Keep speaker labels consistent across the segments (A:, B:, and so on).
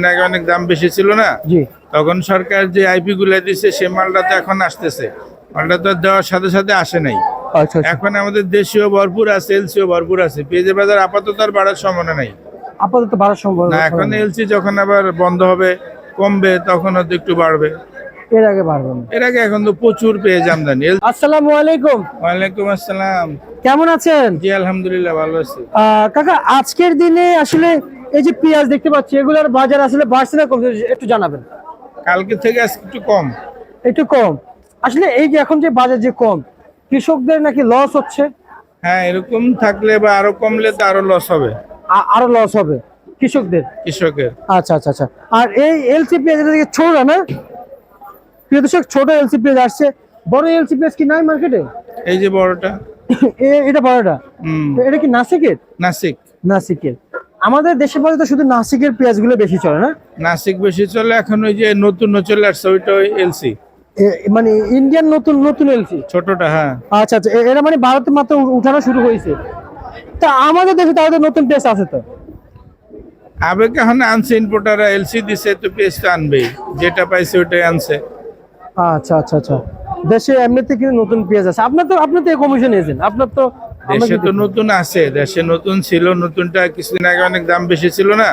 A: আগে অনেক দাম বেশি ছিল না? তখন সরকার যে আইপি গুলা দিছে সে মালটা তো এখন আসতেছে। মালটা তো দেওয়ার সাথে সাথে আসে নাই।
B: আচ্ছা আচ্ছা।
A: এখন আমাদের দেশীয় ভরপুর আছে এলসিও ভরপুর আছে। পেঁয়াজের বাজার আপাতত আর বাড়ার সম্ভাবনা নাই।
B: আপাতত বাড়ার সম্ভব
A: না এখন এলসি যখন আবার বন্ধ হবে কমবে তখন হয়তো একটু বাড়বে।
B: এর আগে বাড়বে
A: এর আগে এখন তো প্রচুর পেঁয়াজ আমদানি। এল-
B: আসসালামু আলাইকুম।
A: ওয়ালাইকুম আসসালাম।
B: কেমন আছেন?
A: জি আলহামদুলিল্লাহ ভালো আছি।
B: কাকা আজকের দিনে আসলে এই যে পেঁয়াজ দেখতে পাচ্ছি এগুলোর বাজার আসলে বাড়ছে না কমছে একটু জানাবেন।
A: কালকে থেকে আজকে একটু কম।
B: একটু কম। আসলে এই যে এখন যে বাজার যে কম কৃষকদের নাকি লস হচ্ছে?
A: হ্যাঁ এরকম থাকলে বা আরও কমলে তো আরও লস হবে।
B: আরও লস হবে কৃষকদের?
A: কৃষকের।
B: আচ্ছা আচ্ছা আচ্ছা। আর এই এলসি পেঁয়াজ এটা থেকে ছোট না? প্রিয় দর্শক ছোট এলসি পেঁয়াজ আসছে। বড় এলসি পেঁয়াজ কি নাই মার্কেটে
A: এই যে বড়টা।
B: এটা বড়টা? এটা কি নাসিকের?
A: নাসিক।
B: নাসিকের। আমাদের দেশের বাজারে তো শুধু নাসিকের পেঁয়াজগুলো বেশি চলে না?
A: নাসিক বেশি চলে এখন ওই যে নতুন চলে আসছে ওইটা এলসি
B: মানে ইন্ডিয়ান নতুন নতুন এলসি
A: ছোটটা হ্যাঁ।
B: আচ্ছা আচ্ছা এরা মানে ভারতে মাত্র উঠানো শুরু হয়েছে তা আমাদের দেশে তাহলে নতুন পেঁয়াজ আছে তো?
A: আবেগ এখন আনছে ইম্পোর্টাররা এলসি দিছে তো পেস্ট আনবেই। যেটা পাইছে ওইটাই আনছে।
B: আচ্ছা আচ্ছা আচ্ছা। দেশে এমনিতে কিন্তু নতুন পেঁয়াজ আছে। আপনার তো আপনি তো কমিশন এজেন্ট আপনার তো
A: দেশে তো নতুন আছে দেশে নতুন ছিল নতুনটা কিছুদিন আগে অনেক দাম বেশি ছিল না?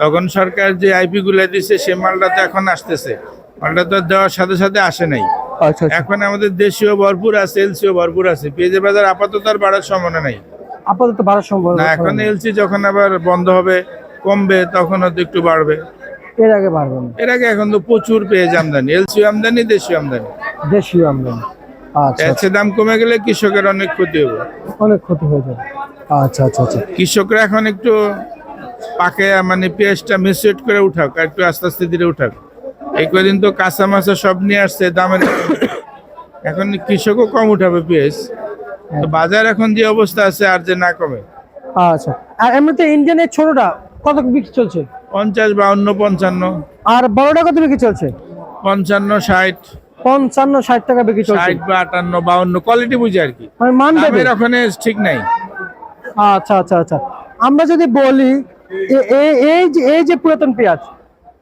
A: তখন সরকার যে আইপি গুলা দিছে সে মালটা তো এখন আসতেছে। মালটা তো দেওয়ার সাথে সাথে আসে নাই।
B: আচ্ছা আচ্ছা।
A: এখন আমাদের দেশীয় ভরপুর আছে এলসিও ভরপুর আছে। পেঁয়াজের বাজার আপাতত আর বাড়ার সম্ভাবনা নাই।
B: আপাতত বাড়ার সম্ভব
A: না এখন এলসি যখন আবার বন্ধ হবে কমবে তখন হয়তো একটু বাড়বে।
B: এর আগে বাড়বে
A: এর আগে এখন তো প্রচুর পেঁয়াজ আমদানি এলসিও আমদানি দেশীয় আমদানি।
B: দেশীয় আমদানি। আচ্ছা
A: পেঁয়াজের দাম কমে গেলে কৃষকের অনেক ক্ষতি হবে।
B: অনেক ক্ষতি হয়ে যাবে। আচ্ছা আচ্ছা আচ্ছা।
A: কৃষকরা এখন একটু পাকে মানে পেঁয়াজটা মিসুয়েট করে উঠাক আর একটু আস্তে আস্তে ধীরে উঠাক। এই কদিন তো কাঁচা মাছা সব নিয়ে আসছে দামের এখন কৃষকও কম উঠাবে পেঁয়াজ। তো বাজার এখন যে অবস্থা আছে আর যে না কমে।
B: আচ্ছা। আর এমনিতে ইন্ডিয়ানের ছোটটা কত বিক্রি চলছে?
A: পঞ্চাশ বাউন্ন পঞ্চান্ন।
B: আর বড়টা কত বিক্রি চলছে?
A: পঞ্চান্ন ষাট।
B: পঞ্চান্ন ষাট টাকা বিক্রি চলছে।
A: ষাট বা আটান্ন বাউন্ন কোয়ালিটি বুঝে আর কি।
B: মানে মান দেবে?
A: ওখানে ঠিক নাই।
B: আচ্ছা আচ্ছা আচ্ছা। আমরা যদি বলি এই যে এই যে পুরাতন পেঁয়াজ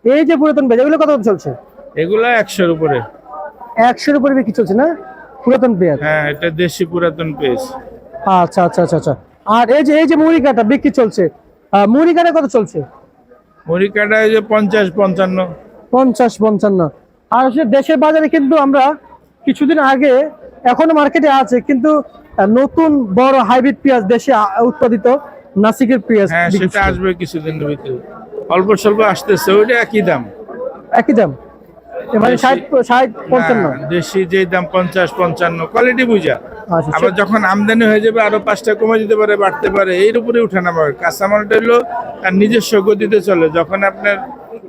B: এই যে পুরাতন পেঁয়াজ এগুলো কত চলছে?
A: এগুলা একশোর উপরে।
B: একশোর উপরে বিক্রি চলছে না? পুরাতন পেঁয়াজ।
A: হ্যাঁ এটা দেশি পুরাতন পেঁয়াজ।
B: আচ্ছা আচ্ছা আচ্ছা আচ্ছা। আর এই যে এই যে মুড়ি কাটা বিক্রি চলছে আহ, মুড়ি কাটা কত চলছে?
A: মুড়ি কাটা এই যে পঞ্চাশ পঞ্চান্ন।
B: পঞ্চাশ পঞ্চান্ন। আর সে দেশের বাজারে কিন্তু আমরা কিছুদিন আগে এখনও মার্কেটে আছে কিন্তু নতুন বড় হাইব্রিড পেঁয়াজ দেশে উৎপাদিত নাসিকের পেঁয়াজ
A: হ্যাঁ সেটা আসবে কিছুদিনের ভিতরে। অল্প স্বল্প আসতেছে ওইটা একই দাম।
B: একই দাম? মানে ষাট ষাট পঞ্চান্ন?
A: হ্যাঁ, দেশি যে দাম পঞ্চাশ পঞ্চান্ন কোয়ালিটি বুঝা।
B: আচ্ছা
A: আবার যখন আমদানি হয়ে যাবে আরও পাঁচটা কমে যেতে পারে বাড়তে পারে এর উপরে উঠানামা কাঁচামালটা হলো তার নিজস্ব গতিতে চলে। যখন আপনার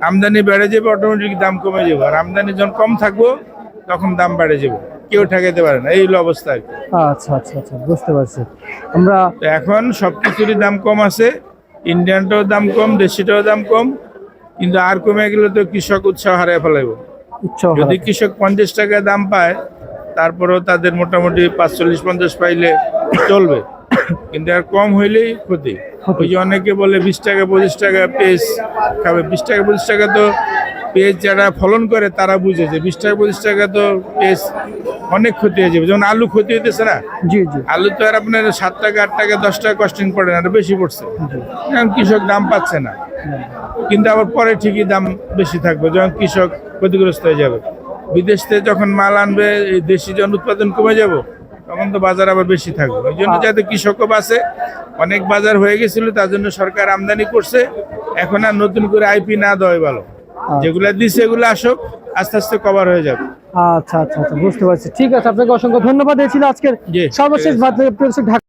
A: আমদানি বেড়ে যাবে অটোমেটিক দাম কমে যাবে। আর আমদানি যখন কম থাকব তখন দাম বেড়ে যাবে। কেউ ঠেকাইতে পারে না এই হলো অবস্থা আর কি।
B: আচ্ছা আচ্ছা আচ্ছা বুঝতে পারছি। আমরা
A: তো এখন সবকিছুরই দাম কম আছে ইন্ডিয়ানটাও দাম কম দেশিটাও দাম কম কিন্তু আর কমে গেলে তো কৃষক উৎসাহ হারিয়ে ফেলাইব।
B: উৎসাহ
A: যদি কৃষক পঞ্চাশ টাকা দাম পায় তারপরেও তাদের মোটামুটি পাঁচচল্লিশ পঞ্চাশ পাইলে চলবে। কিন্তু আর কম হইলেই ক্ষতি। ওই যে অনেকে বলে বিশ টাকা পঁচিশ টাকা পেঁয়াজ খাবে। বিশ টাকা পঁচিশ টাকা তো পেঁয়াজ যারা ফলন করে তারা বুঝে যে বিশ টাকা পঁচিশ টাকা তো পেঁয়াজ অনেক ক্ষতি হয়ে যাবে। যেমন আলু ক্ষতি হইতেছে না?
B: জি জি।
A: আলু তো আর আপনার সাত টাকা আট টাকা দশ টাকা কস্টিং পড়ে না বেশি পড়ছে। এখন কৃষক দাম পাচ্ছে না। কিন্তু আবার পরে ঠিকই দাম বেশি থাকবে যখন কৃষক ক্ষতিগ্রস্ত হয়ে যাবে। বিদেশ থেকে যখন মাল আনবে দেশি যখন উৎপাদন কমে যাব তখন তো বাজার আবার বেশি থাকবে। ওই জন্য যাতে কৃষকও বাঁচে অনেক বাজার হয়ে গেছিল তার জন্য সরকার আমদানি করছে। এখন আর নতুন করে আইপি না দেওয়াই ভালো। যেগুলো দিছে এগুলো আসুক আস্তে আস্তে কভার হয়ে যাবে।
B: আচ্ছা আচ্ছা আচ্ছা বুঝতে পারছি। ঠিক আছে আপনাকে অসংখ্য ধন্যবাদ। দিয়েছিল ছিল আজকের সর্বশেষ ঢাকা